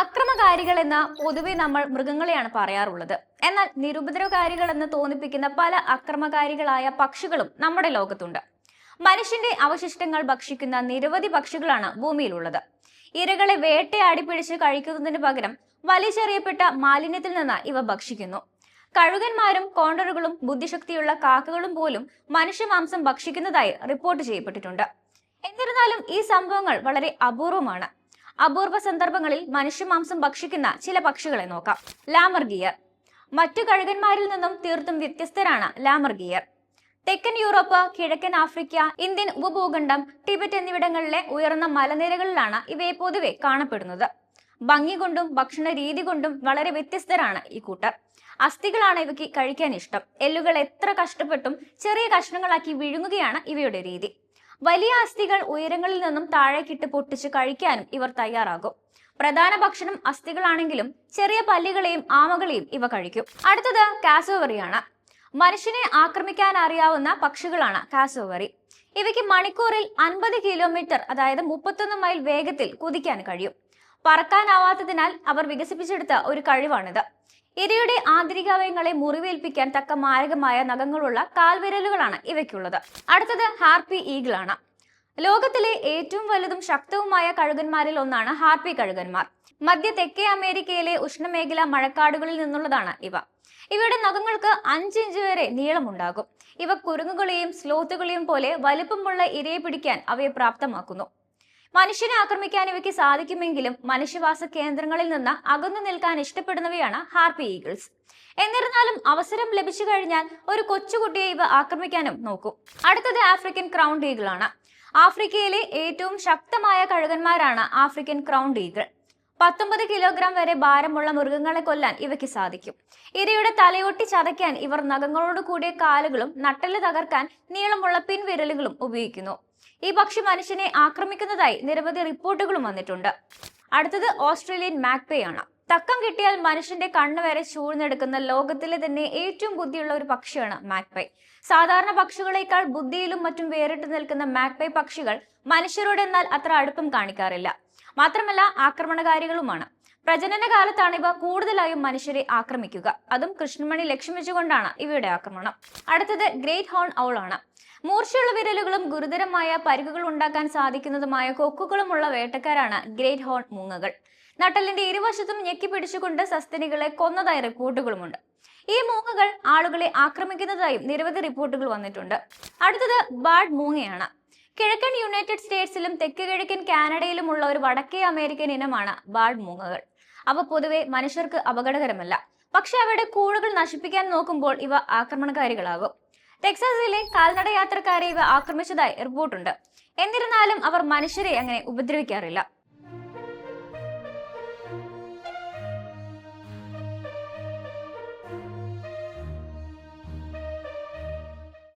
അക്രമകാരികൾ എന്ന് പൊതുവെ നമ്മൾ മൃഗങ്ങളെയാണ് പറയാറുള്ളത്. എന്നാൽ നിരുപദ്രവകാരികൾ എന്ന് തോന്നിപ്പിക്കുന്ന പല അക്രമകാരികളായ പക്ഷികളും നമ്മുടെ ലോകത്തുണ്ട്. മനുഷ്യന്റെ അവശിഷ്ടങ്ങൾ ഭക്ഷിക്കുന്ന നിരവധി പക്ഷികളാണ് ഭൂമിയിലുള്ളത്. ഇരകളെ വേട്ടയാടി പിടിച്ച് കഴിക്കുന്നതിന് പകരം വലിച്ചെറിയപ്പെട്ട മാലിന്യത്തിൽ നിന്ന് ഇവ ഭക്ഷിക്കുന്നു. കഴുകന്മാരും കോണ്ടറുകളും ബുദ്ധിശക്തിയുള്ള കാക്കകളും പോലും മനുഷ്യമാംസം ഭക്ഷിക്കുന്നതായി റിപ്പോർട്ട് ചെയ്യപ്പെട്ടിട്ടുണ്ട്. എന്നിരുന്നാലും ഈ സംഭവങ്ങൾ വളരെ അപൂർവമാണ്. അപൂർവ സന്ദർഭങ്ങളിൽ മനുഷ്യമാംസം ഭക്ഷിക്കുന്ന ചില പക്ഷികളെ നോക്കാം. ലാമർഗിയർ. മറ്റു കഴുകന്മാരിൽ നിന്നും തീർത്തും വ്യത്യസ്തരാണ് ലാമർഗിയർ. തെക്കൻ യൂറോപ്പ് കിഴക്കൻ ആഫ്രിക്ക ഇന്ത്യൻ ഉപഭൂഖണ്ഡം ടിബറ്റ് എന്നിവിടങ്ങളിലെ ഉയർന്ന മലനിരകളിലാണ് ഇവയെ പൊതുവെ കാണപ്പെടുന്നത്. ഭംഗി കൊണ്ടും ഭക്ഷണ രീതി കൊണ്ടും വളരെ വ്യത്യസ്തരാണ് ഈ കൂട്ടർ. അസ്ഥികളാണ് ഇവയ്ക്ക് കഴിക്കാൻ ഇഷ്ടം. എല്ലുകൾ എത്ര കഷ്ടപ്പെട്ടും ചെറിയ കഷ്ണങ്ങളാക്കി വിഴുങ്ങുകയാണ് ഇവയുടെ രീതി. വലിയ അസ്ഥികൾ ഉയരങ്ങളിൽ നിന്നും താഴേക്കിട്ട് പൊട്ടിച്ച് കഴിക്കാനും ഇവർ തയ്യാറാകും. പ്രധാന ഭക്ഷണം അസ്ഥികളാണെങ്കിലും ചെറിയ പല്ലികളെയും ആമകളെയും ഇവ കഴിക്കും. അടുത്തത് കാസോവറിയാണ്. മനുഷ്യനെ ആക്രമിക്കാൻ അറിയാവുന്ന പക്ഷികളാണ് കാസോവറി. ഇവയ്ക്ക് മണിക്കൂറിൽ അൻപത് കിലോമീറ്റർ അതായത് മുപ്പത്തൊന്ന് മൈൽ വേഗത്തിൽ കുതിക്കാൻ കഴിയും. പറക്കാനാവാത്തതിനാൽ അവർ വികസിപ്പിച്ചെടുത്ത ഒരു കഴിവാണിത്. ഇരയുടെ ആന്തരികാവയങ്ങളെ മുറിവേൽപ്പിക്കാൻ തക്ക മാരകമായ നഖങ്ങളുള്ള കാൽവിരലുകളാണ് ഇവയ്ക്കുള്ളത്. അടുത്തത് ഹാർപ്പി ഈഗിൾ ആണ് ലോകത്തിലെ ഏറ്റവും വലുതും ശക്തവുമായ കഴുകന്മാരിൽ ഒന്നാണ് ഹാർപ്പി കഴുകന്മാർ. മധ്യ തെക്കേ അമേരിക്കയിലെ ഉഷ്ണമേഖല മഴക്കാടുകളിൽ നിന്നുള്ളതാണ് ഇവ. ഇവയുടെ നഖങ്ങൾക്ക് അഞ്ച് ഇഞ്ച് വരെ നീളമുണ്ടാകും. ഇവ കുരുങ്ങുകളെയും സ്ലോത്തുകളെയും പോലെ വലിപ്പമുള്ള ഇരയെ പിടിക്കാൻ അവയെ പ്രാപ്തമാക്കുന്നു. മനുഷ്യനെ ആക്രമിക്കാൻ ഇവയ്ക്ക് സാധിക്കുമെങ്കിലും മനുഷ്യവാസ കേന്ദ്രങ്ങളിൽ നിന്ന് അകന്നു നിൽക്കാൻ ഇഷ്ടപ്പെടുന്നവയാണ് ഹാർപ്പി ഈഗിൾസ്. എന്നിരുന്നാലും അവസരം ലഭിച്ചു കഴിഞ്ഞാൽ ഒരു കൊച്ചുകുട്ടിയെ ഇവ ആക്രമിക്കാനും നോക്കും. അടുത്തത് ആഫ്രിക്കൻ ക്രൗണ്ട് ഈഗിളാണ്. ആഫ്രിക്കയിലെ ഏറ്റവും ശക്തമായ കഴുകന്മാരാണ് ആഫ്രിക്കൻ ക്രൗണ്ട് ഈഗിൾ. പത്തൊമ്പത് കിലോഗ്രാം വരെ ഭാരമുള്ള മൃഗങ്ങളെ കൊല്ലാൻ ഇവയ്ക്ക് സാധിക്കും. ഇരയുടെ തലയൊട്ടി ചതയ്ക്കാൻ ഇവർ നഖങ്ങളോട് കൂടിയ കാലുകളും നട്ടൽ തകർക്കാൻ നീളമുള്ള പിൻവിരലുകളും ഉപയോഗിക്കുന്നു. ഈ പക്ഷി മനുഷ്യനെ ആക്രമിക്കുന്നതായി നിരവധി റിപ്പോർട്ടുകളും വന്നിട്ടുണ്ട്. അടുത്തത് ഓസ്ട്രേലിയൻ മാക്പേ ആണ്. തക്കം കിട്ടിയാൽ മനുഷ്യന്റെ കണ്ണ് വരെ ചൂഴ്ന്നെടുക്കുന്ന ലോകത്തിലെ തന്നെ ഏറ്റവും ബുദ്ധിയുള്ള ഒരു പക്ഷിയാണ് മാക്പൈ സാധാരണ പക്ഷികളേക്കാൾ ബുദ്ധിയിലും മറ്റും വേറിട്ട് നിൽക്കുന്ന മാക്പൈ പക്ഷികൾ മനുഷ്യരോട് എന്നാൽ അത്ര അടുപ്പം കാണിക്കാറില്ല. മാത്രമല്ല ആക്രമണകാരികളുമാണ്. പ്രജനന കാലത്താണ് ഇവ കൂടുതലായും മനുഷ്യരെ ആക്രമിക്കുക. അതും കൃഷ്ണമണി ലക്ഷ്യം വെച്ചുകൊണ്ടാണ് ഇവയുടെ ആക്രമണം. അടുത്തത് ഗ്രേറ്റ് ഹോൺ ഔൾ ആണ് മൂർച്ചയുള്ള വിരലുകളും ഗുരുതരമായ പരിക്കുകൾ ഉണ്ടാക്കാൻ സാധിക്കുന്നതുമായ കൊക്കുകളുമുള്ള വേട്ടക്കാരാണ് ഗ്രേറ്റ് ഹോൺ മൂങ്ങകൾ. നട്ടലിന്റെ ഇരുവശത്തും ഞെക്കി പിടിച്ചുകൊണ്ട് സസ്തനികളെ കൊന്നതായി റിപ്പോർട്ടുകളുമുണ്ട്. ഈ മൂങ്ങകൾ ആളുകളെ ആക്രമിക്കുന്നതായും നിരവധി റിപ്പോർട്ടുകൾ വന്നിട്ടുണ്ട്. അടുത്തത് ബാഡ് മൂങ്ങയാണ്. കിഴക്കൻ യുണൈറ്റഡ് സ്റ്റേറ്റ്സിലും തെക്ക് കിഴക്കൻ കാനഡയിലുമുള്ള ഒരു വടക്കേ അമേരിക്കൻ ഇനമാണ് ബാഡ് മൂങ്ങകൾ. അവ പൊതുവെ മനുഷ്യർക്ക് അപകടകരമല്ല. പക്ഷെ അവയുടെ കൂടുകൾ നശിപ്പിക്കാൻ നോക്കുമ്പോൾ ഇവ ആക്രമണകാരികളാകും. ടെക്സാസിലെ കാൽനട യാത്രക്കാരെ ഇവ ആക്രമിച്ചതായി റിപ്പോർട്ടുണ്ട്. എന്നിരുന്നാലും അവർ മനുഷ്യരെ അങ്ങനെ ഉപദ്രവിക്കാറില്ല.